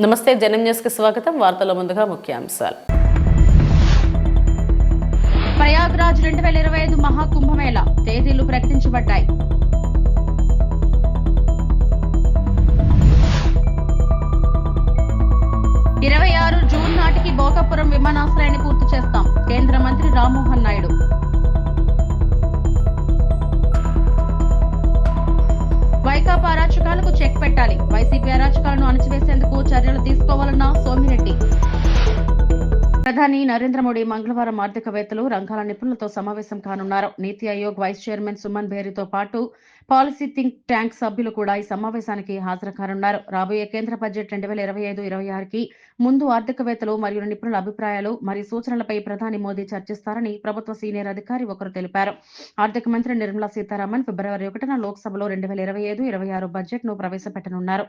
నమస్తే జనం న్యూస్కి స్వాగతం. వార్తల ముందుగా ముఖ్యాంశాలు. ప్రయాగ్రాజ్ రెండు వేల ఇరవై ఐదు మహాకుంభమేళ తేదీలు ప్రకటించబడ్డాయి. ఇరవై ఆరు జూన్ నాటికి భోగపురం విమానాశ్రయాన్ని పూర్తి చేస్తాం. కేంద్ర మంత్రి రామ్మోహన్ నాయుడు. వైకాపా అరాచకాలకు చెక్ పెట్టాలి. వైసీపీ అరాచకాలను అణచివేసేందుకు చర్యలు తీసుకోవాలన్న సోమిరెడ్డి. ప్రధాని నరేంద్ర మోడీ మంగళవారం ఆర్థికవేత్తలు రంగాల నిపుణులతో సమావేశం కానున్నారు. నీతి ఆయోగ్ వైస్ చైర్మన్ సుమన్ బేరితో పాటు పాలసీ థింక్ ట్యాంక్ సభ్యులు కూడా ఈ సమావేశానికి హాజరు కానున్నారు రాబోయే కేంద్ర బడ్జెట్ రెండు వేల ఇరవై ఐదు ఇరవై ఆరుకి ముందు ఆర్థికవేత్తలు మరియు నిపుణుల అభిప్రాయాలు మరియు సూచనలపై ప్రధాని మోదీ చర్చిస్తారని ప్రభుత్వ సీనియర్ అధికారి ఒకరు తెలిపారు. ఆర్థిక మంత్రి నిర్మలా సీతారామన్ ఫిబ్రవరి ఒకటిన లోక్సభలో రెండు వేల ఇరవై ఐదు ఇరవై ఆరు బడ్జెట్ను ప్రవేశపెట్టనున్నారు.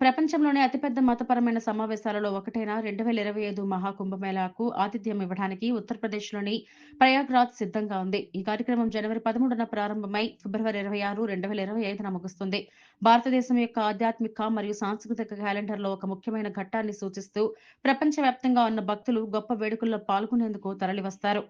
ప్రపంచంలోనే అతిపెద్ద మతపరమైన సమావేశాలలో ఒకటైన రెండు వేల ఇరవై ఐదు మహాకుంభమేళాకు ఆతిథ్యం ఇవ్వడానికి ఉత్తరప్రదేశ్లోని ప్రయాగ్రాజ్ సిద్ధంగా ఉంది. ఈ కార్యక్రమం జనవరి పదమూడున ప్రారంభమై ఫిబ్రవరి ఇరవై ఆరు రెండు వేల ఇరవై ఐదున ముగుస్తుంది. భారతదేశం యొక్క ఆధ్యాత్మిక మరియు సాంస్కృతిక క్యాలెండర్లో ఒక ముఖ్యమైన ఘట్టాన్ని సూచిస్తూ ప్రపంచవ్యాప్తంగా ఉన్న భక్తులు గొప్ప వేడుకల్లో పాల్గొనేందుకు తరలివస్తారు.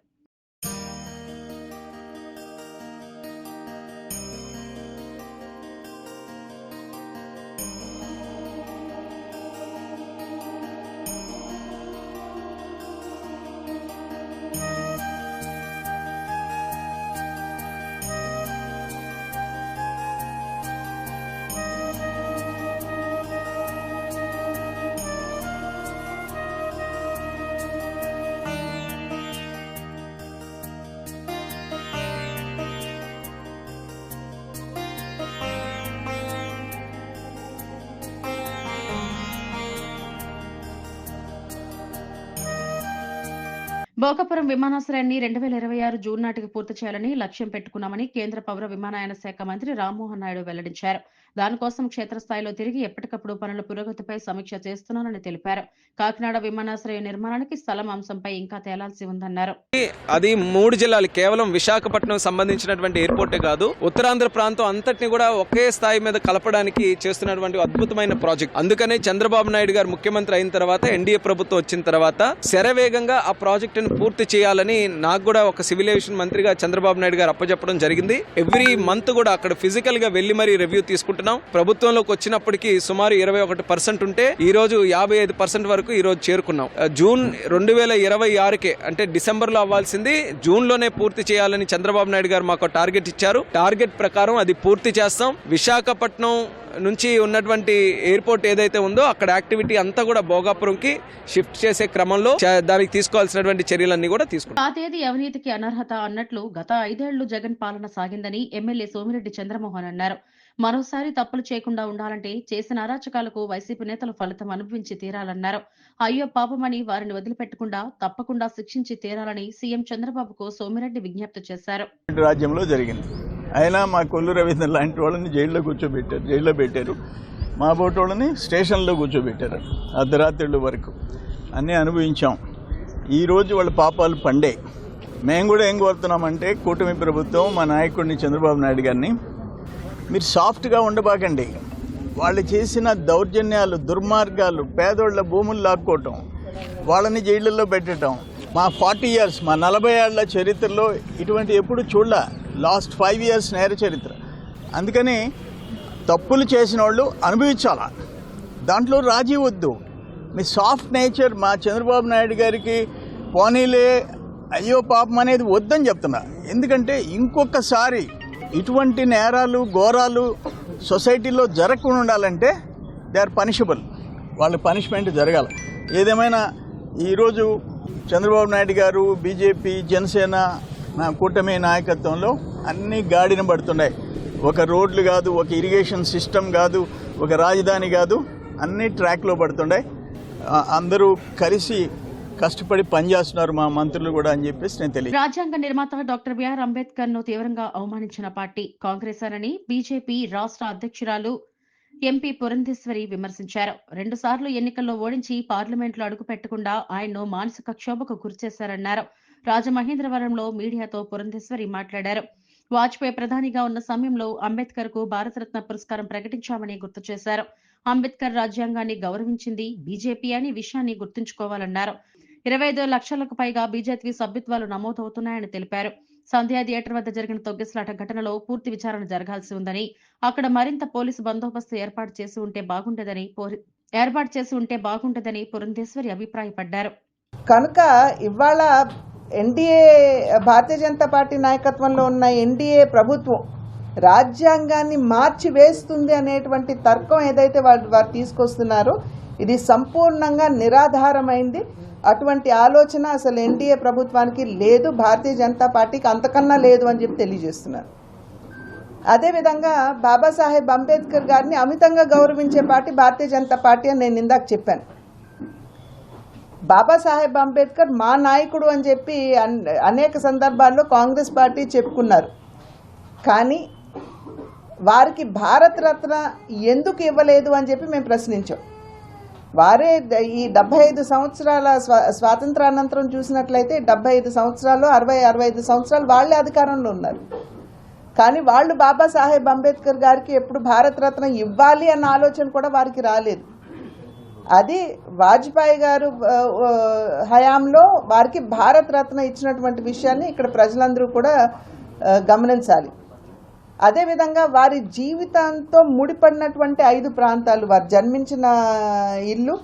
భోగపురం విమానాశ్రయాన్ని రెండు వేల ఇరవై ఆరు జూన్ నాటికి పూర్తి చేయాలని లక్ష్యం పెట్టుకున్నామని కేంద్ర పౌర విమానయాన శాఖ మంత్రి రామ్మోహన్ నాయుడు వెల్లడించారు. దానికోసం క్షేత్రస్థాయిలో తిరిగి ఎప్పటికప్పుడు పనుల పురోగతిపై సమీక్ష చేస్తున్నానని తెలిపారు. కాకినాడ విమానాశ్రయ నిర్మాణానికి స్థలం అంశంపై ఇంకా తేలాల్సి ఉందన్నారు. అది మూడు జిల్లాలు కేవలం విశాఖపట్నం సంబంధించినటువంటి ఎయిర్పోర్టే కాదు ఉత్తరాంధ్ర ప్రాంతం అంతటిని కూడా ఒకే స్థాయి మీద కలపడానికి చేస్తున్నటువంటి అద్భుతమైన ప్రాజెక్ట్. అందుకనే చంద్రబాబు నాయుడు గారు ముఖ్యమంత్రి అయిన తర్వాత ఎన్డీఏ ప్రభుత్వం వచ్చిన తర్వాత శరవేగంగా ఆ ప్రాజెక్టు ప్రాజెక్టును పూర్తి చేయాలని నాకు కూడా ఒక సివిల్ ఏవియేషన్ మంత్రిగా చంద్రబాబు నాయుడు గారు అప్పచెప్పడం జరిగింది. ఎవ్రీ మంత్ కూడా అక్కడ ఫిజికల్గా వెళ్ళి మరీ రివ్యూ తీసుకుంటున్నాం. ప్రభుత్వంలోకి వచ్చినప్పటికీ సుమారు ఇరవై ఒకటి పర్సెంట్ ఉంటే ఈ రోజు యాభై ఐదు పర్సెంట్ వరకు ఈ రోజు చేరుకున్నాం. Uh, జూన్ రెండు వేల ఇరవై ఆరుకే అంటే డిసెంబర్లో అవ్వాల్సింది. జూన్లోనే పూర్తి చేయాలని చంద్రబాబు నాయుడు గారు మాకు టార్గెట్ ఇచ్చారు. టార్గెట్ ప్రకారం అది పూర్తి చేస్తాం. విశాఖపట్నం నుంచి ఉన్నటువంటి ఎయిర్పోర్ట్ ఏదైతే ఉందో అక్కడ యాక్టివిటీ అంతా కూడా భోగాపురంకి షిఫ్ట్ చేసే క్రమంలో దానికి తీసుకోవాల్సినటువంటి చర్యలన్నీ కూడా తీసుకుంటాం ఆ తేదీ అవినీతికి అనర్హత అన్నట్లు గత ఐదేళ్ళు జగన్ పాలన సాగిందని ఎమ్మెల్యే సోమిరెడ్డి చంద్రమోహన్ అన్నారు. మరోసారి తప్పులు చేయకుండా ఉండాలంటే చేసిన అరాచకాలకు వైసీపీ నేతలు ఫలితం అనుభవించి తీరాలన్నారు. అయ్యో పాపమని వారిని వదిలిపెట్టకుండా తప్పకుండా శిక్షించి తీరాలని సీఎం చంద్రబాబుకు సోమిరెడ్డి విజ్ఞప్తి చేశారు. రాజ్యంలో జరిగింది. అయినా మా కొల్లు రవీంద్ర లాంటి వాళ్ళని జైల్లో కూర్చోబెట్టారు జైల్లో పెట్టారు. మా బోటోళ్ళని స్టేషన్లో కూర్చోబెట్టారు అర్ధరాత్రుల వరకు. అన్నీ అనుభవించాం. ఈరోజు వాళ్ళ పాపాలు పండే. మేము కూడా ఏం కోరుతున్నామంటే కూటమి ప్రభుత్వం మా నాయకుడిని చంద్రబాబు నాయుడు గారిని మీరు సాఫ్ట్గా ఉండబాకండి. వాళ్ళు చేసిన దౌర్జన్యాలు దుర్మార్గాలు పేదోళ్ళ భూములు లాక్కోవటం వాళ్ళని జైళ్ళల్లో పెట్టడం మా ఫార్టీ ఇయర్స్ మా నలభై ఏళ్ళ చరిత్రలో ఇటువంటి ఎప్పుడు చూడలే. లాస్ట్ ఫైవ్ ఇయర్స్ నేర చరిత్ర. అందుకని తప్పులు చేసిన వాళ్ళు అనుభవించాలా. దాంట్లో రాజీ వద్దు. మీ సాఫ్ట్ నేచర్ మా చంద్రబాబు నాయుడు గారికి పోనీలే అయ్యో పాపం అనేది వద్దని చెప్తున్నా. ఎందుకంటే ఇంకొకసారి ఇటువంటి నేరాలు ఘోరాలు సొసైటీలో జరగకుండా ఉండాలంటే దే ఆర్ పనిషబుల్. వాళ్ళ పనిష్మెంట్ జరగాలి. ఏదేమైనా ఈరోజు చంద్రబాబు నాయుడు గారు బీజేపీ జనసేన నా కూటమి నాయకత్వంలో అన్నీ గాడిన పడుతున్నాయి. ఒక రోడ్లు కాదు ఒక ఇరిగేషన్ సిస్టమ్ కాదు ఒక రాజధాని కాదు అన్నీ ట్రాక్లో పడుతుండే అందరూ కలిసి కష్టపడి పనిచేస్తున్నారు మా మంత్రులు కూడా అని చెప్పేసి నేను తెలియదు. రాజ్యాంగ నిర్మాత డాక్టర్ బిఆర్ అంబేద్కర్ను తీవ్రంగా అవమానించిన పార్టీ కాంగ్రెస్ అని బీజేపీ రాష్ట్ర అధ్యక్షురాలు ఎంపీ పురంధేశ్వరి విమర్శించారు. రెండుసార్లు ఎన్నికల్లో ఓడించి పార్లమెంట్లో అడుగు పెట్టకుండా ఆయన్ను మానసిక క్షోభకు గురిచేశారన్నారు రాజమహేంద్రవరంలో మీడియాతో పురంధేశ్వరి మాట్లాడారు. వాజ్పేయి ప్రధానిగా ఉన్న సమయంలో అంబేద్కర్కు భారతరత్న పురస్కారం ప్రకటించామని గుర్తు చేశారు. అంబేద్కర్ రాజ్యాంగాన్ని గౌరవించింది బీజేపీ అని విషయాన్ని గుర్తుంచుకోవాలన్నారు. ఇరవై ఐదు లక్షలకు పైగా బీజేపీ సభ్యత్వాలు నమోదవుతున్నాయని తెలిపారు. సంధ్యా థియేటర్ వద్ద జరిగిన తొగ్గిసలాట ఘటనలో పూర్తి విచారణ జరగాల్సి ఉందని అక్కడ మరింత పోలీసు బందోబస్తు ఏర్పాటు చేసి ఉంటే బాగుంటుందని ఏర్పాటు చేసి ఉంటే బాగుంటుందని పురంధేశ్వరి అభిప్రాయపడ్డారు. కనుక ఇవాళ ఎన్డీఏ భారతీయ జనతా పార్టీ నాయకత్వంలో ఉన్న ఎన్డీఏ ప్రభుత్వం రాజ్యాంగాన్ని మార్చి వేస్తుంది అనేటువంటి తర్కం ఏదైతే వాళ్ళు వారు తీసుకొస్తున్నారో ఇది సంపూర్ణంగా నిరాధారమైంది. అటువంటి ఆలోచన అసలు ఎన్డీఏ ప్రభుత్వానికి లేదు భారతీయ జనతా పార్టీకి అంతకన్నా లేదు అని చెప్పి తెలియజేస్తున్నారు. అదేవిధంగా బాబాసాహెబ్ అంబేద్కర్ గారిని అమితంగా గౌరవించే పార్టీ భారతీయ జనతా పార్టీ అని నేను ఇందాక చెప్పాను. బాబాసాహెబ్ అంబేద్కర్ మా నాయకుడు అని చెప్పి అనేక సందర్భాల్లో కాంగ్రెస్ పార్టీ చెప్పుకున్నారు. కానీ వారికి భారతరత్న ఎందుకు ఇవ్వలేదు అని చెప్పి మేము ప్రశ్నించాం. వారే ఈ డెబ్బై ఐదు సంవత్సరాల స్వా స్వాతంత్రానంతరం చూసినట్లయితే డెబ్బై ఐదు సంవత్సరాలు అరవై అరవై ఐదు సంవత్సరాలు వాళ్ళే అధికారంలో ఉన్నారు. కానీ వాళ్ళు బాబాసాహెబ్ అంబేద్కర్ గారికి ఎప్పుడు భారతరత్న ఇవ్వాలి అన్న ఆలోచన కూడా వారికి రాలేదు. అది వాజ్పేయి గారు హయాంలో వారికి భారతరత్న ఇచ్చినటువంటి విషయాన్ని ఇక్కడ ప్రజలందరూ కూడా గమనించాలి. అదేవిధంగా వారి జీవితంతో ముడిపడినటువంటి ఐదు ప్రాంతాలు వారు జన్మించిన ఇల్లు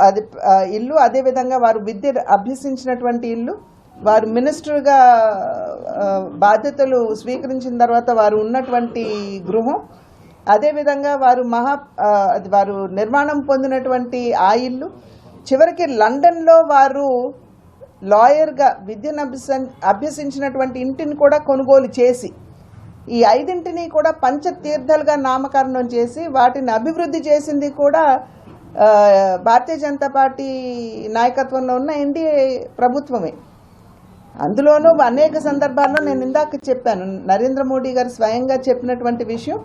అది ఇల్లు అదేవిధంగా వారు విద్య అభ్యసించినటువంటి ఇల్లు వారు మినిస్టర్గా బాధ్యతలు స్వీకరించిన తర్వాత వారు ఉన్నటువంటి గృహం అదేవిధంగా వారు మహా అది వారు నిర్మాణం పొందినటువంటి ఆ ఇల్లు చివరికి లండన్లో వారు లాయర్గా విద్యను అభ్యస అభ్యసించినటువంటి ఇంటిని కూడా కొనుగోలు చేసి ఈ ఐదింటిని కూడా పంచతీర్థాలుగా నామకరణం చేసి వాటిని అభివృద్ధి చేసింది కూడా భారతీయ జనతా పార్టీ నాయకత్వంలో ఉన్న ఎన్డీఏ ప్రభుత్వమే. అందులోనూ అనేక సందర్భాల్లో నేను ఇందాక చెప్పాను నరేంద్ర మోడీ గారు స్వయంగా చెప్పినటువంటి విషయం.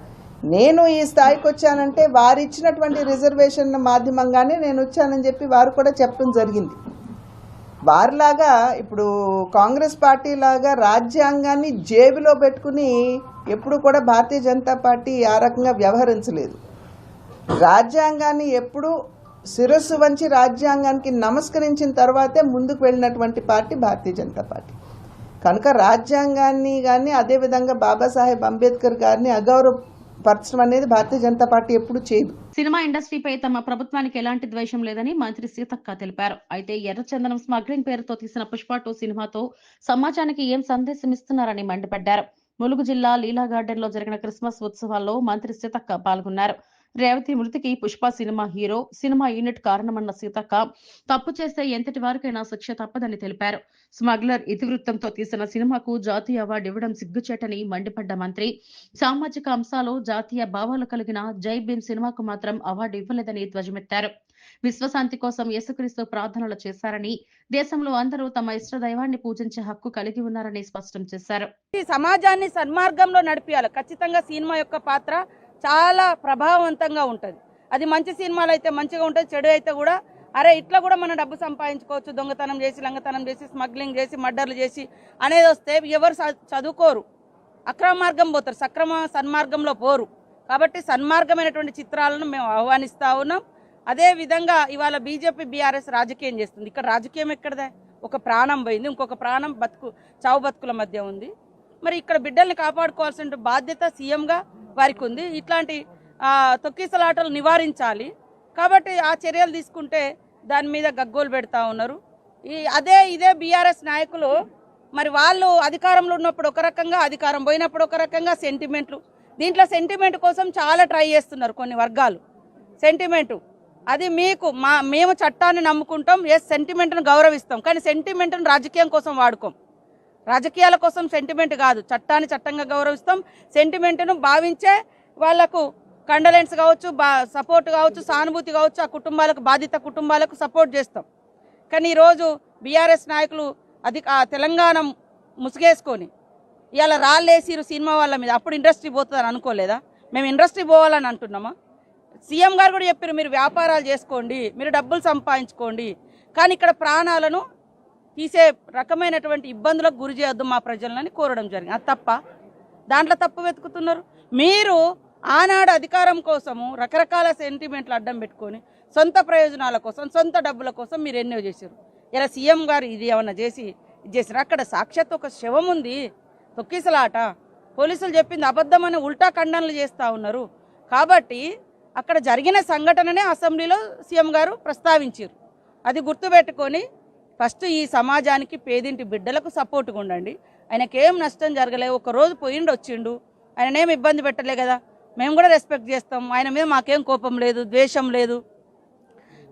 నేను ఈ స్థాయికి వచ్చానంటే వారిచ్చినటువంటి రిజర్వేషన్ మాధ్యమంగానే నేను వచ్చానని చెప్పి వారు కూడా చెప్పడం జరిగింది. వారిలాగా ఇప్పుడు కాంగ్రెస్ పార్టీ లాగా రాజ్యాంగాన్ని జేబులో పెట్టుకుని ఎప్పుడు కూడా భారతీయ జనతా పార్టీ ఆ రకంగా వ్యవహరించలేదు. రాజ్యాంగాన్ని ఎప్పుడు శిరస్సు వంచి రాజ్యాంగానికి నమస్కరించిన తర్వాతే ముందుకు వెళ్ళినటువంటి పార్టీ భారతీయ జనతా పార్టీ. కనుక రాజ్యాంగాన్ని కానీ అదేవిధంగా బాబాసాహెబ్ అంబేద్కర్ గారిని పరచడం అనేది భారతీయ జనతా పార్టీ ఎప్పుడు చేయదు. సినిమా ఇండస్ట్రీపై తమ ప్రభుత్వానికి ఎలాంటి ద్వేషం లేదని మంత్రి సీతక్క తెలిపారు. అయితే ఎర్రచందనం స్మగ్లింగ్ పేరుతో తీసిన పుష్ప టూ సినిమాతో సమాజానికి ఏం సందేశం ఇస్తున్నారని మండిపడ్డారు. ములుగు జిల్లా లీలా గార్డెన్లో జరిగిన క్రిస్మస్ ఉత్సవాల్లో మంత్రి సీతక్క పాల్గొన్నారు. రేవతి మృతికి Pushpa cinema hero cinema unit కారణమన్న Seethakka తప్పు చేస్తే ఎంతటి వారికైనా శిక్ష తప్పదని తెలిపారు. స్మగ్లర్ ఇతివృత్తంతో తీసిన సినిమాకు జాతీయ అవార్డు ఇవ్వడం సిగ్గుచేటని మండిపడ్డ మంత్రి సామాజిక అంశాలు జాతీయ భావాలు కలిగిన జై భీమ్ సినిమాకు మాత్రం అవార్డు ఇవ్వలేదని ధ్వజమెత్తారు. విశ్వశాంతి కోసం యేసుక్రీస్తు ప్రార్థనలు చేశారని దేశంలో అందరూ తమ ఇష్ట దైవాన్ని పూజించే హక్కు కలిగి ఉన్నారని స్పష్టం చేశారు. సమాజాన్ని సన్మార్గంలో నడిపియాలి. ఖచ్చితంగా సినిమా యొక్క పాత్ర చాలా ప్రభావవంతంగా ఉంటుంది. అది మంచి సినిమాలు అయితే మంచిగా ఉంటుంది చెడు అయితే కూడా. అరే ఇట్లా కూడా మనం డబ్బు సంపాదించుకోవచ్చు. దొంగతనం చేసి లంగతనం చేసి స్మగ్లింగ్ చేసి మర్డర్లు చేసి అనేది వస్తే ఎవరు చ- చదువుకోరు. అక్రమ మార్గం పోతారు. సక్రమ సన్మార్గంలో పోరు. కాబట్టి సన్మార్గమైనటువంటి చిత్రాలను మేము ఆహ్వానిస్తా ఉన్నాం. అదే విధంగా ఇవాళ బీజేపీ బీఆర్ఎస్ రాజకీయం చేస్తుంది. ఇక్కడ రాజకీయం ఎక్కడదే? ఒక ప్రాణం పోయింది. ఇంకొక ప్రాణం బతుకు చావు బతుకుల మధ్య ఉంది. మరి ఇక్కడ బిడ్డల్ని కాపాడుకోవాల్సిన బాధ్యత సీఎంగా వారికి ఉంది ఇట్లాంటి తొక్కిసలాటలు నివారించాలి. కాబట్టి ఆ చర్యలు తీసుకుంటే దాని మీద గగ్గోలు పెడతా ఉన్నారు. ఈ అదే ఇదే బీఆర్ఎస్ నాయకులు మరి వాళ్ళు అధికారంలో ఉన్నప్పుడు ఒక రకంగా అధికారం పోయినప్పుడు ఒక రకంగా సెంటిమెంట్లు. దీంట్లో సెంటిమెంట్ కోసం చాలా ట్రై చేస్తున్నారు కొన్ని వర్గాలు. సెంటిమెంటు. అది మీకు మా మేము చట్టాన్ని నమ్ముకుంటాం ఎస్ సెంటిమెంట్ను గౌరవిస్తాం. కానీ సెంటిమెంట్ను రాజకీయం కోసం వాడుకోం. రాజకీయాల కోసం సెంటిమెంట్ కాదు. చట్టాన్ని చట్టంగా గౌరవిస్తాం. సెంటిమెంట్ను భావించే వాళ్ళకు కండలెన్స్ కావచ్చు బా సపోర్ట్ కావచ్చు సానుభూతి కావచ్చు ఆ కుటుంబాలకు బాధిత కుటుంబాలకు సపోర్ట్ చేస్తాం. కానీ ఈరోజు బీఆర్ఎస్ నాయకులు అది ఆ తెలంగాణ ముసుగేసుకొని ఇవాళ రాళ్ళేసిరు సినిమా వాళ్ళ మీద. అప్పుడు ఇండస్ట్రీ పోతుందని అనుకోలేదా? మేము ఇండస్ట్రీ పోవాలని అంటున్నామా? సీఎం గారు కూడా చెప్పారు మీరు వ్యాపారాలు చేసుకోండి మీరు డబ్బులు సంపాదించుకోండి. కానీ ఇక్కడ ప్రాణాలను తీసే రకమైనటువంటి ఇబ్బందులకు గురి చేయొద్దు మా ప్రజలని కోరడం జరిగింది. అది తప్ప? దాంట్లో తప్పు వెతుకుతున్నారు? మీరు ఆనాడు అధికారం కోసము రకరకాల సెంటిమెంట్లు అడ్డం పెట్టుకొని సొంత ప్రయోజనాల కోసం సొంత డబ్బుల కోసం మీరు ఎన్నో చేశారు. ఇలా సీఎం గారు ఇది ఏమన్నా చేసి ఇది అక్కడ సాక్షాత్ ఒక శవం ఉంది. తొక్కిసలాట. పోలీసులు చెప్పింది అబద్ధమని ఉల్టా ఖండనలు చేస్తూ ఉన్నారు. కాబట్టి అక్కడ జరిగిన సంఘటననే అసెంబ్లీలో సీఎం గారు ప్రస్తావించారు. అది గుర్తుపెట్టుకొని ఫస్ట్ ఈ సమాజానికి పేదింటి బిడ్డలకు సపోర్ట్గా ఉండండి. ఆయనకేం నష్టం జరగలేదు. ఒక రోజు పోయిండు వచ్చిండు. ఆయననేం ఇబ్బంది పెట్టలే కదా. మేము కూడా రెస్పెక్ట్ చేస్తాం. ఆయన మీద మాకేం కోపం లేదు ద్వేషం లేదు.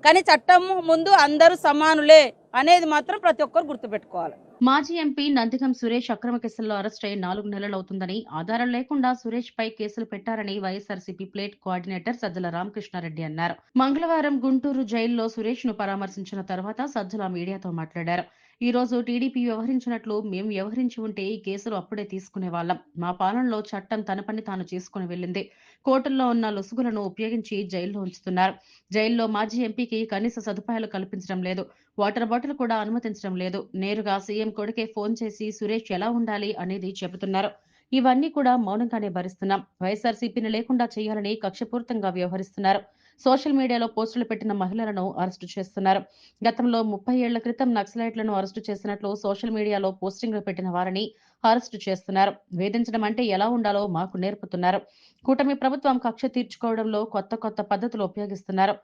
కానీ చట్టం ముందు అందరూ సమానులే. అనేది మాత్రం ప్రతి ఒక్కరు గుర్తుపెట్టుకోవాలి. మాజీ ఎంపీ నందిగం సురేష్ అక్రమ కేసుల్లో అరెస్ట్ అయి నాలుగు నెలలవుతుందని ఆధారం లేకుండా సురేష్ పై కేసులు పెట్టారని వైఎస్ఆర్సీపీ ప్లేట్ కోఆర్డినేటర్ సజ్జల రామకృష్ణారెడ్డి అన్నారు. మంగళవారం గుంటూరు జైల్లో సురేష్ను పరామర్శించిన తర్వాత సజ్జల మీడియాతో మాట్లాడారు. ఈ రోజు టీడీపీ వ్యవహరించినట్లు మేము వ్యవహరించి ఉంటే ఈ కేసులు అప్పుడే తీసుకునే వాళ్ళం. మా పాలనలో చట్టం తన పని తాను చేసుకుని వెళ్ళింది. కోర్టుల్లో ఉన్న లొసుగులను ఉపయోగించి జైల్లో ఉంచుతున్నారు. జైల్లో మాజీ ఎంపీకి కనీస సదుపాయాలు కల్పించడం లేదు. వాటర్ బాటిల్ కూడా అనుమతించడం లేదు. నేరుగా సీఎం కొడుకే ఫోన్ చేసి సురేష్ ఎలా ఉండాలి? అనేది చెబుతున్నారు. ఇవన్నీ కూడా మౌనంగానే భరిస్తున్నాం. వైఎస్ఆర్సీపీని లేకుండా చేయాలని కక్షపూర్తంగా వ్యవహరిస్తున్నారు. సోషల్ మీడియాలో పోస్టులు పెట్టిన మహిళలను అరెస్టు చేస్తున్నారు. గతంలో ముప్పై ఏళ్ళ క్రితం నక్సలైట్లను అరెస్టు చేసినట్లు సోషల్ మీడియాలో పోస్టింగ్లు పెట్టిన వారిని అరెస్టు చేస్తున్నారు. వేధించడం అంటే ఎలా ఉండాలో మాకు నేర్పుతున్నారు. కూటమి ప్రభుత్వం కక్ష తీర్చుకోవడంలో కొత్త కొత్త పద్ధతులు ఉపయోగిస్తున్నారు.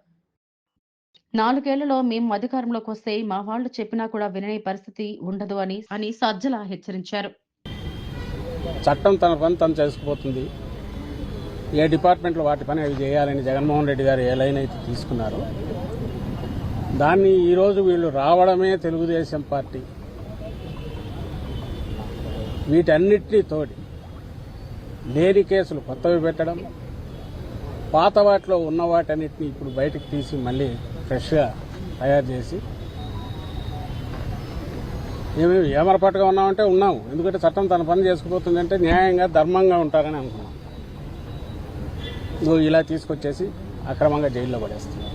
నాలుగేళ్ళలో మేము అధికారంలోకి వస్తే మా వాళ్ళు చెప్పినా కూడా వినని పరిస్థితి ఉండదు అని అని సజ్జల హెచ్చరించారు. చట్టం తన పని తను చేసుకుపోతుంది. ఏ డిపార్ట్మెంట్లో వాటి పని అవి చేయాలని జగన్మోహన్ రెడ్డి గారు ఏ లైన్ అయితే తీసుకున్నారో దాన్ని ఈరోజు వీళ్ళు రావడమే తెలుగుదేశం పార్టీ. వీటన్నిటినీ తోడి లేని కేసులు కొత్తవి పెట్టడం పాత వాటిలో ఉన్న వాటన్నిటిని ఇప్పుడు బయటకు తీసి మళ్ళీ ఫ్రెష్గా తయారు చేసి ఏమేమి ఏమరపాటుగా ఉన్నామంటే ఉన్నాము. ఎందుకంటే చట్టం తన పని చేసుకుపోతుందంటే న్యాయంగా ధర్మంగా ఉంటారని అనుకున్నాం. నువ్వు ఇలా తీసుకొచ్చేసి అక్రమంగా జైల్లో పడేస్తున్నావు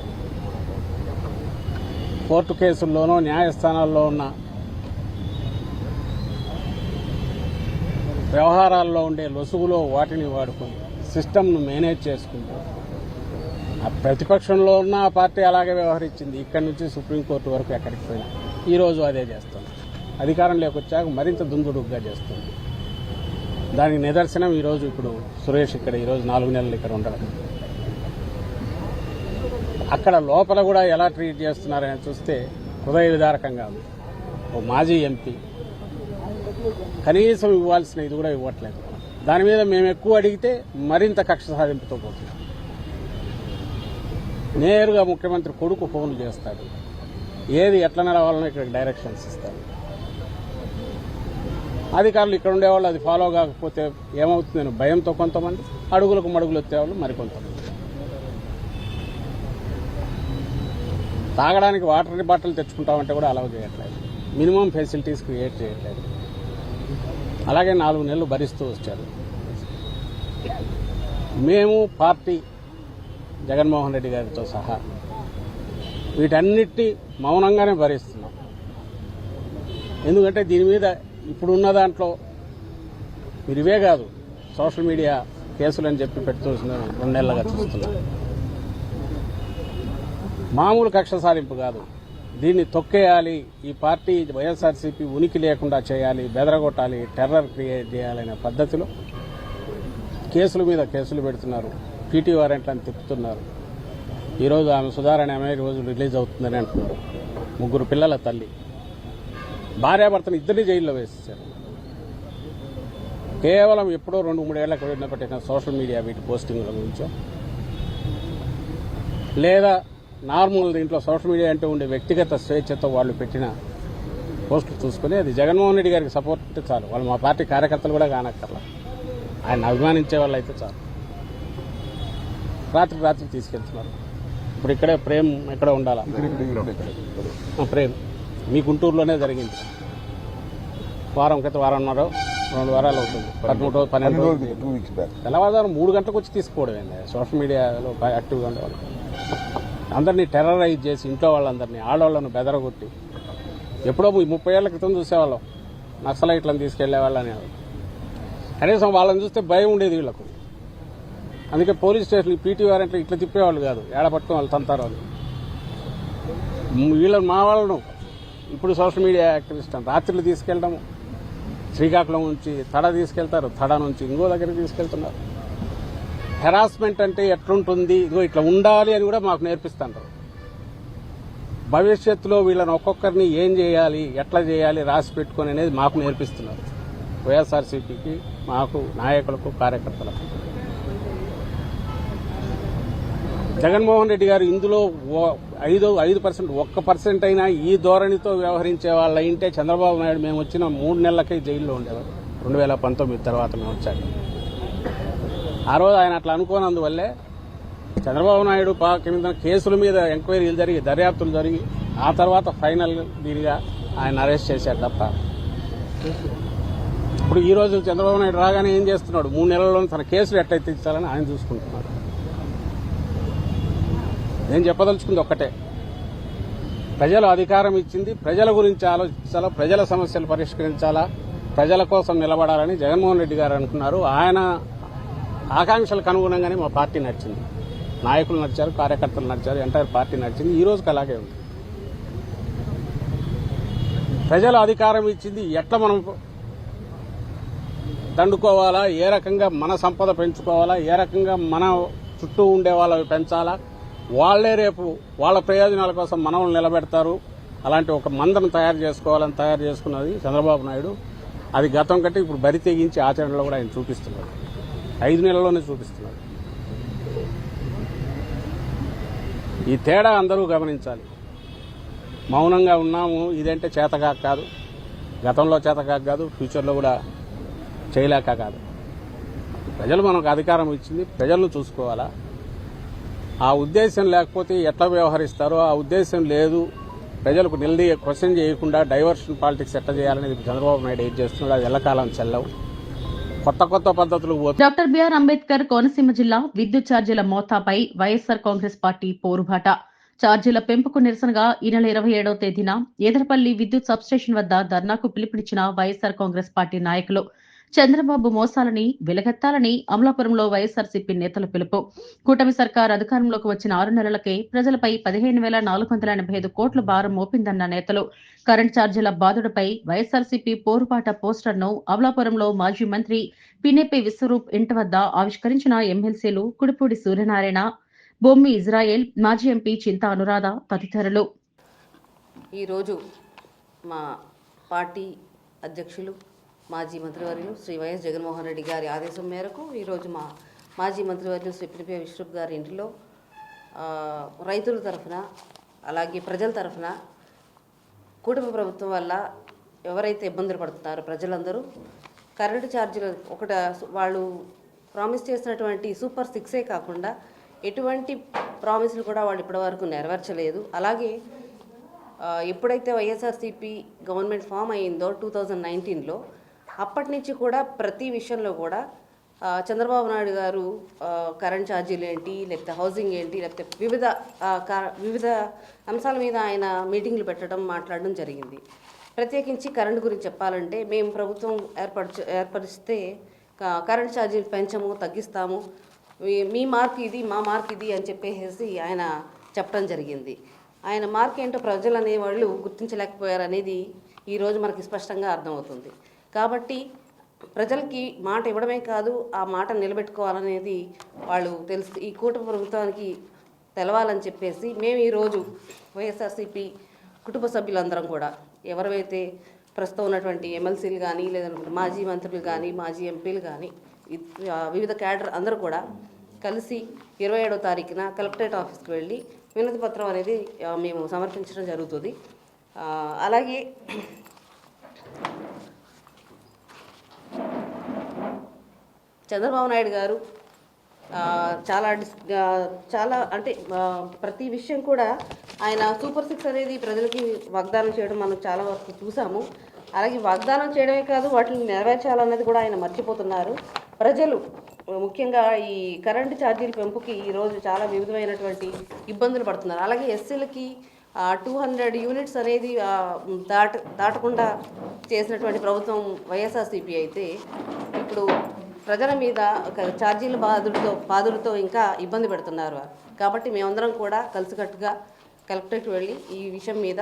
కోర్టు కేసుల్లోనూ న్యాయస్థానాల్లో ఉన్న వ్యవహారాల్లో ఉండే లొసుగులో వాటిని వాడుకొని సిస్టమ్ను మేనేజ్ చేసుకుంటూ ఆ ప్రతిపక్షంలో ఉన్న ఆ పార్టీ అలాగే వ్యవహరించింది. ఇక్కడి నుంచి సుప్రీంకోర్టు వరకు ఎక్కడికి పోయినా. ఈరోజు అదే చేస్తుంది. అధికారంలోకి వచ్చాక మరింత దుందుడుగ్గా చేస్తుంది. దానికి నిదర్శనం ఈరోజు ఇప్పుడు సురేష్ ఇక్కడ ఈరోజు నాలుగు నెలలు ఇక్కడ ఉండడం. అక్కడ లోపల కూడా ఎలా ట్రీట్ చేస్తున్నారని చూస్తే హృదయ విదారకంగా ఉంది. ఓ మాజీ ఎంపీ. కనీసం ఇవ్వాల్సిన ఇది కూడా ఇవ్వట్లేదు. దాని మీద మేము ఎక్కువ అడిగితే మరింత కక్ష సాధింపుతో పోతున్నాం. నేరుగా ముఖ్యమంత్రి కొడుకు ఫోన్లు చేస్తాడు. ఏది ఎట్లా నడవాలని ఇక్కడ డైరెక్షన్స్ ఇస్తాడు. అధికారులు ఇక్కడ ఉండేవాళ్ళు అది ఫాలో కాకపోతే ఏమవుతుందని భయంతో కొంతమంది అడుగులకు మడుగులు వచ్చేవాళ్ళు మరికొంతమంది. తాగడానికి వాటర్ బాటిల్ తెచ్చుకుంటామంటే కూడా అలవ చేయట్లేదు. మినిమం ఫెసిలిటీస్ క్రియేట్ చేయట్లేదు. అలాగే నాలుగు నెలలు భరిస్తూ వచ్చారు. మేము పార్టీ జగన్మోహన్ రెడ్డి గారితో సహా వీటన్నిటి మౌనంగానే భరిస్తున్నాం. ఎందుకంటే దీని మీద ఇప్పుడున్న దాంట్లో మీరు ఇవే కాదు. సోషల్ మీడియా కేసులు అని చెప్పి పెడుతున్న రెండు నెలలుగా చూస్తున్నా. మామూలు కక్ష సారింపు కాదు. దీన్ని తొక్కేయాలి ఈ పార్టీ వైఎస్ఆర్సీపీ ఉనికి లేకుండా చేయాలి బెదరగొట్టాలి టెర్రర్ క్రియేట్ చేయాలనే పద్ధతిలో కేసుల మీద కేసులు పెడుతున్నారు. పీటీ వారెంట్లను తిప్పుతున్నారు. ఈరోజు ఆమె సుధారణ ఆమె రోజు రిలీజ్ అవుతుందని అంటున్నారు. ముగ్గురు పిల్లల తల్లి. భార్యాభర్తను ఇద్దరిని జైల్లో వేసేసారు కేవలం ఎప్పుడో రెండు మూడేళ్ళ క్రితం పెట్టిన సోషల్ మీడియా వీటి పోస్టింగ్ల గురించో లేదా నార్మల్ దీంట్లో సోషల్ మీడియా అంటే ఉండే వ్యక్తిగత స్వేచ్ఛతో వాళ్ళు పెట్టిన పోస్టులు చూసుకుని అది జగన్మోహన్ రెడ్డి గారికి సపోర్ట్ చాలు. వాళ్ళు మా పార్టీ కార్యకర్తలు కూడా కానక్కర్లా. ఆయన అభిమానించే వాళ్ళు అయితే చాలు. రాత్రి రాత్రి తీసుకెళ్తున్నారు. ఇప్పుడు ఇక్కడే ప్రేమ్ ఎక్కడ ఉండాలా? ప్రేమ్. మీ గుంటూరులోనే జరిగింది. వారం క్రితం వారంన్నర రెండు వారాలు అవుతుంది. పదమూడు పన్నెండు తెల్లవారుజాము మూడు గంటలకు వచ్చి తీసుకోవడం ఏంది సోషల్ మీడియాలో యాక్టివ్గా ఉండేవాళ్ళు. అందరినీ టెర్రరైజ్ చేసి ఇంట్లో వాళ్ళందరినీ ఆడవాళ్ళను బెదరగొట్టి ఎప్పుడో ఈ ముప్పై ఏళ్ళ క్రితం చూసేవాళ్ళం. నక్సలైట్లను తీసుకెళ్ళేవాళ్ళని. కనీసం వాళ్ళని చూస్తే భయం ఉండేది వీళ్ళకు. అందుకే పోలీస్ స్టేషన్ పీటీ వారెంట్లు ఇట్లా తిప్పేవాళ్ళు కాదు. ఏడపట్టుకుని వాళ్ళు తంతారు వాళ్ళు. వీళ్ళని మా వాళ్ళను ఇప్పుడు సోషల్ మీడియా యాక్టివిస్ట్ రాత్రులు తీసుకెళ్ళడం శ్రీకాకుళం నుంచి తడ తీసుకెళ్తారు. తడ నుంచి ఇంకో దగ్గరికి తీసుకెళ్తున్నారు. హెరాస్మెంట్ అంటే ఎట్లుంటుంది? ఇదిగో ఇట్లా ఉండాలి అని కూడా మాకు నేర్పిస్తుంటారు. భవిష్యత్తులో వీళ్ళని ఒక్కొక్కరిని ఏం చేయాలి? ఎట్లా చేయాలి? రాసి పెట్టుకొని అనేది మాకు నేర్పిస్తున్నారు. వైఎస్ఆర్సీపీకి మాకు నాయకులకు కార్యకర్తలకు. జగన్మోహన్ రెడ్డి గారు ఇందులో ఓ- ఐదు ఐదు పర్సెంట్ ఒక్క పర్సెంట్ అయినా ఈ ధోరణితో వ్యవహరించే వాళ్ళ ఇంటే చంద్రబాబు నాయుడు మేము వచ్చిన మూడు నెలలకే జైల్లో ఉండేవారు. రెండు వేల పంతొమ్మిది తర్వాత మేము వచ్చాక ఆ రోజు ఆయన అట్లా అనుకోనందువల్లే చంద్రబాబు నాయుడు పా కింద కేసుల మీద ఎంక్వైరీలు జరిగి దర్యాప్తులు జరిగి ఆ తర్వాత ఫైనల్ దీనిగా ఆయన అరెస్ట్ చేశారు తప్ప. ఇప్పుడు ఈ రోజు చంద్రబాబు నాయుడు రాగానే ఏం చేస్తున్నాడు? మూడు నెలల్లో తన కేసులు ఎట్లయితే ఇచ్చాలని ఆయన చూసుకుంటున్నాడు నేను చెప్పదలుచుకుంది ఒక్కటే. ప్రజలు అధికారం ఇచ్చింది ప్రజల గురించి ఆలోచించాలా ప్రజల సమస్యలు పరిష్కరించాలా ప్రజల కోసం నిలబడాలని జగన్మోహన్ రెడ్డి గారు అనుకున్నారు. ఆయన ఆకాంక్షలకు అనుగుణంగానే మా పార్టీ నడిచింది. నాయకులు నడిచారు కార్యకర్తలు నడిచారు ఎంటైర్ పార్టీ నడిచింది. ఈ రోజుకి అలాగే ఉంది. ప్రజల అధికారం ఇచ్చింది ఎట్లా మనం దండుకోవాలా ఏ రకంగా మన సంపద పెంచుకోవాలా ఏ రకంగా మన చుట్టూ ఉండే వాళ్ళవి పెంచాలా వాళ్ళే రేపు వాళ్ళ ప్రయోజనాల కోసం మనల్ని నిలబెడతారు. అలాంటి ఒక మందను తయారు చేసుకోవాలని తయారు చేసుకున్నది చంద్రబాబు నాయుడు. అది గతం కంటే ఇప్పుడు బరి తెగించి ఆచరణలో కూడా ఆయన చూపిస్తున్నాడు ఐదు నెలల్లోనే చూపిస్తున్నాడు ఈ తేడా అందరూ గమనించాలి. మౌనంగా ఉన్నాము ఇదంటే చేతకాక కాదు. గతంలో చేతకాక కాదు ఫ్యూచర్లో కూడా చేయలేక కాదు. ప్రజలు మనకు అధికారం ఇచ్చింది ప్రజలను చూసుకోవాలా? ఆ ఉద్దేశం లేకపోతే ఎట్లా వ్యవహరిస్తారో ఆ ఉద్దేశం లేదు. ప్రజలకు నిలదీ క్వశ్చన్ చేయకుండా డైవర్షన్ పాలిటిక్స్ ఎట్లా చేయాలనేది చంద్రబాబు నాయుడు ఏం చేస్తున్నాడు అది ఎల్లకాలం చెల్లవు. కొత్త కొత్త పద్ధతులు డాక్టర్ బిఆర్ అంబేద్కర్ కోనసీమ జిల్లా విద్యుత్ ఛార్జీల మోతాపై వైఎస్ఆర్ కాంగ్రెస్ పార్టీ పోరుబాట. ఛార్జీల పెంపుకు నిరసనగా ఈ నెల ఇరవై ఏడవ తేదీన ఏదరపల్లి విద్యుత్ సబ్స్టేషన్ వద్ద ధర్నాకు పిలుపునిచ్చిన వైఎస్సార్ కాంగ్రెస్ పార్టీ నాయకులు చంద్రబాబు మోసాలని వెలగెత్తాలని అమలాపురంలో వైఎస్ఆర్సీపీ నేతల పిలుపు. కూటమి సర్కార్ అధికారంలోకి వచ్చిన ఆరు నెలలకే ప్రజలపై పదిహేను వేల నాలుగు వందల ఎనభై ఐదు కోట్ల భారం మోపిందన్న నేతలు. కరెంట్ ఛార్జీల బాధుడిపై వైఎస్ఆర్సీపీ పోరుపాట పోస్టర్ను అమలాపురంలో మాజీ మంత్రి పినేపి విశ్వరూప్ ఇంటి వద్ద ఆవిష్కరించిన ఎమ్మెల్సీలు కుడిపూడి సూర్యనారాయణ బొమ్మి ఇజ్రాయెల్ మాజీ ఎంపీ చింతా అనురాధ తదితరులు. ఈరోజు మా పార్టీ అధ్యక్షులు మాజీ మంత్రివర్యులు శ్రీ వైఎస్ జగన్మోహన్ రెడ్డి గారి ఆదేశం మేరకు ఈరోజు మా మాజీ మంత్రివర్యులు శ్రీ పినిపే విశ్వప్ గారి ఇంటిలో రైతుల తరఫున అలాగే ప్రజల తరఫున కూటమి ప్రభుత్వం వల్ల ఎవరైతే ఇబ్బందులు పడుతున్నారో ప్రజలందరూ కరెంటు ఛార్జీలు ఒకట వాళ్ళు ప్రామిస్ చేసినటువంటి సూపర్ సిక్సే కాకుండా ఎటువంటి ప్రామిస్లు కూడా వాళ్ళు ఇప్పటివరకు నెరవేర్చలేదు. అలాగే ఎప్పుడైతే వైఎస్ఆర్సీపీ గవర్నమెంట్ ఫామ్ అయ్యిందో టూ థౌజండ్ నైన్టీన్లో అప్పటి నుంచి కూడా ప్రతి విషయంలో కూడా చంద్రబాబు నాయుడు గారు కరెంట్ ఛార్జీలు ఏంటి లేకపోతే హౌసింగ్ ఏంటి లేకపోతే వివిధ వివిధ అంశాల మీద ఆయన మీటింగ్లు పెట్టడం మాట్లాడడం జరిగింది. ప్రత్యేకించి కరెంట్ గురించి చెప్పాలంటే మేము ప్రభుత్వం ఏర్పరచు ఏర్పరిస్తే కరెంట్ ఛార్జీలు పెంచము తగ్గిస్తాము. మీ- మీ మార్క్ ఇది మా మార్క్ ఇది అని చెప్పేసి ఆయన చెప్పడం జరిగింది. ఆయన మార్క్ ఏంటో ప్రజలు అనేవాళ్ళు గుర్తించలేకపోయారు అనేది ఈరోజు మనకి స్పష్టంగా అర్థమవుతుంది. కాబట్టి ప్రజలకి మాట ఇవ్వడమే కాదు ఆ మాట నిలబెట్టుకోవాలనేది వాళ్ళు తెలుసు. ఈ కూటమి ప్రభుత్వానికి తెలవాలని చెప్పేసి మేము ఈరోజు వైఎస్ఆర్సీపీ కుటుంబ సభ్యులందరం కూడా ఎవరైతే ప్రస్తుతం ఉన్నటువంటి ఎమ్మెల్సీలు కానీ లేదంటే మాజీ మంత్రులు కానీ మాజీ ఎంపీలు కానీ వివిధ క్యాడర్ అందరూ కూడా కలిసి ఇరవై ఏడో తారీఖున కలెక్టరేట్ ఆఫీస్కి వెళ్ళి వినతి పత్రం అనేది మేము సమర్పించడం జరుగుతుంది. అలాగే చంద్రబాబు నాయుడు గారు చాలా డిస్ చాలా అంటే ప్రతి విషయం కూడా ఆయన సూపర్ సిక్స్ అనేది ప్రజలకి వాగ్దానం చేయడం మనం చాలా వరకు చూసాము. అలాగే వాగ్దానం చేయడమే కాదు వాటిని నెరవేర్చాలన్నది కూడా ఆయన మర్చిపోతున్నారు. ప్రజలు ముఖ్యంగా ఈ కరెంటు ఛార్జీల పెంపుకి ఈరోజు చాలా వివిధమైనటువంటి ఇబ్బందులు పడుతున్నారు. అలాగే ఎస్సీలకి టూ హండ్రెడ్ యూనిట్స్ అనేది దాట దాటకుండా చేసినటువంటి ప్రభుత్వం వైఎస్ఆర్సీపీ అయితే ఇప్పుడు ప్రజల మీద ఒక ఛార్జీల బాధులతో బాధులతో ఇంకా ఇబ్బంది పెడుతున్నారు. కాబట్టి మేమందరం కూడా కలిసికట్టుగా కలెక్టరేట్ వెళ్ళి ఈ విషయం మీద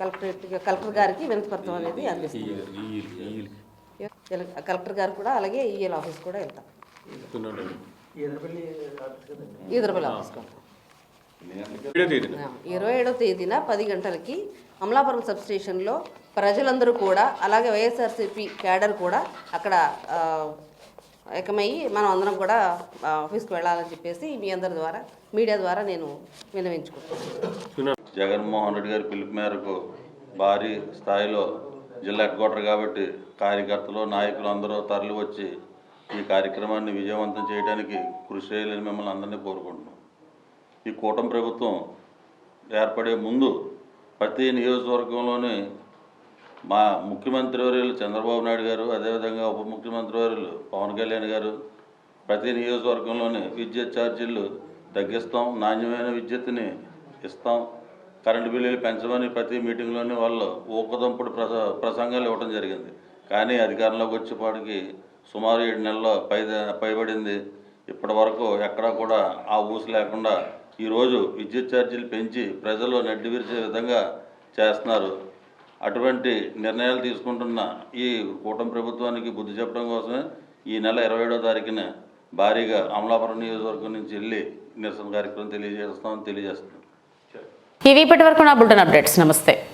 కలెక్టరేట్ కలెక్టర్ గారికి వినతిపత్రం అనేది అందిస్తాం కలెక్టర్ గారు కూడా అలాగే ఈఎల్ ఆఫీస్ కూడా వెళ్తాం. ఈదరపల్లి ఆఫీస్ ఇరవై ఏడవ తేదీన పది గంటలకి అమలాపురం సబ్ స్టేషన్లో ప్రజలందరూ కూడా అలాగే వైఎస్ఆర్సీపీ క్యాడర్ కూడా అక్కడ ఏకమయ్యి మనం అందరం కూడా ఆఫీస్కి వెళ్ళాలని చెప్పేసి మీ అందరి ద్వారా మీడియా ద్వారా నేను వినవించుకుంటున్నాను జగన్మోహన్ రెడ్డి గారి పిలుపు మేరకు భారీ స్థాయిలో జిల్లా హెడ్ కాబట్టి కార్యకర్తలు నాయకులు అందరూ తరలి వచ్చి ఈ కార్యక్రమాన్ని విజయవంతం చేయడానికి కృషి చేయాలని మిమ్మల్ని అందరినీ కోరుకుంటున్నాం. ఈ కూటమి ప్రభుత్వం ఏర్పడే ముందు ప్రతి నియోజకవర్గంలోని మా ముఖ్యమంత్రి వర్యులు చంద్రబాబు నాయుడు గారు అదేవిధంగా ఉప ముఖ్యమంత్రి వర్యులు పవన్ కళ్యాణ్ గారు ప్రతి నియోజకవర్గంలోని విద్యుత్ ఛార్జీలు తగ్గిస్తాం నాణ్యమైన విద్యుత్తుని ఇస్తాం కరెంటు బిల్లులు పెంచమని ప్రతి మీటింగ్లోని వాళ్ళు ఊకదంపుడు ప్రస ప్రసంగాలు ఇవ్వడం జరిగింది. కానీ అధికారంలోకి వచ్చేపాటికి సుమారు ఏడు నెలల్లో పై పైబడింది. ఇప్పటి వరకు ఎక్కడా కూడా ఆ ఊసు లేకుండా ఈరోజు విద్యుత్ ఛార్జీలు పెంచి ప్రజలు నడ్డి విరిచే విధంగా చేస్తున్నారు. అటువంటి నిర్ణయాలు తీసుకుంటున్న ఈ కూటమి ప్రభుత్వానికి బుద్ధి చెప్పడం కోసమే ఈ నెల ఇరవై ఏడో తారీఖున భారీగా అమలాపురం నియోజకవర్గం నుంచి వెళ్ళి నిరసన కార్యక్రమం తెలియజేస్తామని తెలియజేస్తున్నాం. ఇవి ఇప్పటి వరకు నా బుల్టన్ అప్డేట్స్. నమస్తే.